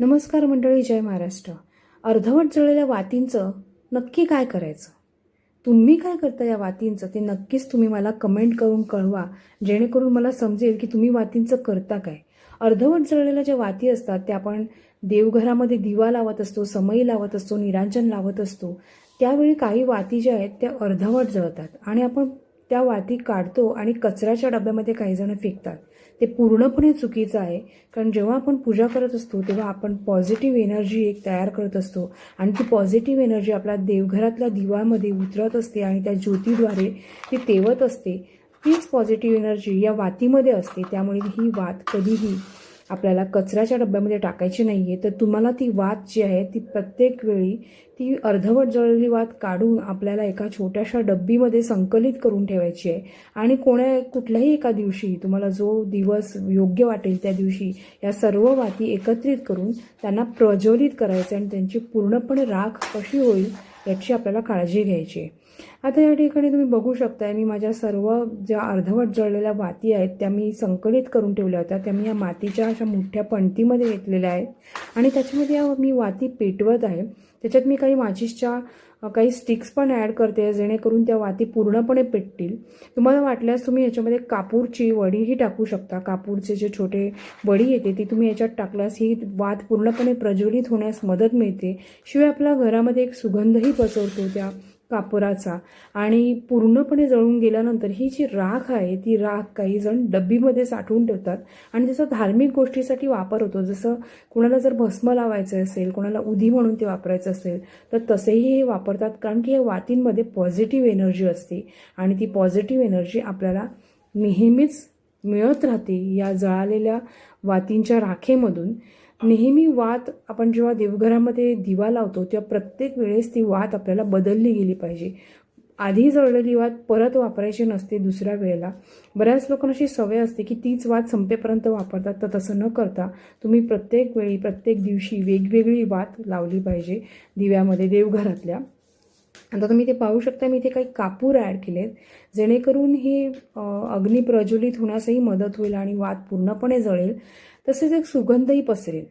नमस्कार मंडळी जय महाराष्ट्र. अर्धवट जळलेल्या वातींचं नक्की काय करायचं? तुम्ही काय करता या वातींचं? ते नक्कीच तुम्ही मला कमेंट करून कळवा जेणेकरून मला समजेल की तुम्ही वातींचं करता काय. अर्धवट जळलेल्या ज्या वाती असतात त्या आपण देवघरामध्ये दिवा लावत असतो समई लावत असतो निरांजन लावत असतो त्यावेळी काही वाती ज्या आहेत त्या अर्धवट जळतात. आणि आपण त्या वाती काढतो आणि कचऱ्याच्या डब्यामध्ये काहीजणं फेकतात. ते पूर्णपणे चुकीचं आहे. कारण जेव्हा आपण पूजा करत असतो तेव्हा आपण पॉझिटिव्ह एनर्जी एक तयार करत असतो. आणि ती पॉझिटिव्ह एनर्जी आपल्या देवघरातल्या दिवामध्ये उतरत असते आणि त्या ज्योतीद्वारे ती तेवत असते. तीच पॉझिटिव्ह एनर्जी या वातीमध्ये असते. त्यामुळे ही वात कधीही आपल्याला कचऱ्याच्या डब्यामध्ये टाकायची नाही आहे तर तुम्हाला ती वात जी आहे ती प्रत्येक वेळी ती अर्धवट जळलेली वात काढून आपल्याला एका छोट्याशा डब्बीमध्ये संकलित करून ठेवायची आहे. आणि कोण्या कुठल्याही एका दिवशी तुम्हाला जो दिवस योग्य वाटेल त्या दिवशी या सर्व वाती एकत्रित करून त्यांना प्रज्वलित करायचं आणि त्यांची पूर्णपणे राख कशी होईल याची आपल्याला काळजी घ्यायची आहे. आता या ठिकाणी तुम्ही बघू शकताय मी माझ्या सर्व ज्या अर्धवट जळलेल्या वाती आहेत त्या मी संकलित करून ठेवल्या होत्या. त्या मी या मातीच्या अशा मोठ्या पणतीमध्ये घेतलेल्या आहेत. आणि त्याच्यामध्ये या मी वाती पेटवत आहे. त्याच्यात मी काही माचीसच्या काही स्टिक्स पण ॲड करते जेणेकरून त्या वाती पूर्णपणे पेटतील. तुम्हाला वाटल्यास तुम्ही याच्यामध्ये कापूरची वडीही टाकू शकता. कापूरचे जे छोटे वडी येते ती तुम्ही याच्यात टाकल्यास ही वात पूर्णपणे प्रज्वलित होण्यास मदत मिळते. शिवाय आपल्या घरामध्ये एक सुगंधही पसरतो त्या कापराचा. आणि पूर्णपणे जळून गेल्यानंतर ही जी राख आहे ती राख काही जण डब्बीमध्ये साठवून ठेवतात. आणि त्याचा धार्मिक गोष्टीसाठी वापर होतो जसं कुणाला जर भस्म लावायचं असेल कोणाला उधी म्हणून ते वापरायचं असेल तर तसेही हे वापरतात. कारण की या वातींमध्ये पॉझिटिव्ह एनर्जी असते. आणि ती पॉझिटिव्ह एनर्जी आपल्याला नेहमीच मिळत राहते या जळालेल्या वातींच्या राखेमधून. नेहमी वात आपण जेव्हा देवघरामध्ये दिवा लावतो तेव्हा प्रत्येक वेळेस ती वात आपल्याला बदलली गेली पाहिजे. आधी जळलेली वात परत वापरायची नसते दुसऱ्या वेळेला. बऱ्याच लोकांना अशी सवय असते की तीच वात संपेपर्यंत वापरतात तर तसं न करता तुम्ही प्रत्येक वेळी प्रत्येक दिवशी वेगवेगळी वात लावली पाहिजे दिव्यामध्ये देवघरातल्या. आता तुम्ही ते पाहू शकता मी इथे काही कापूर ॲड केलेत. जेणेकरून हे अग्नी प्रज्वलित होण्यासही मदत होईल आणि वात पूर्णपणे जळेल. तसेच एक सुगंधही पसरेल.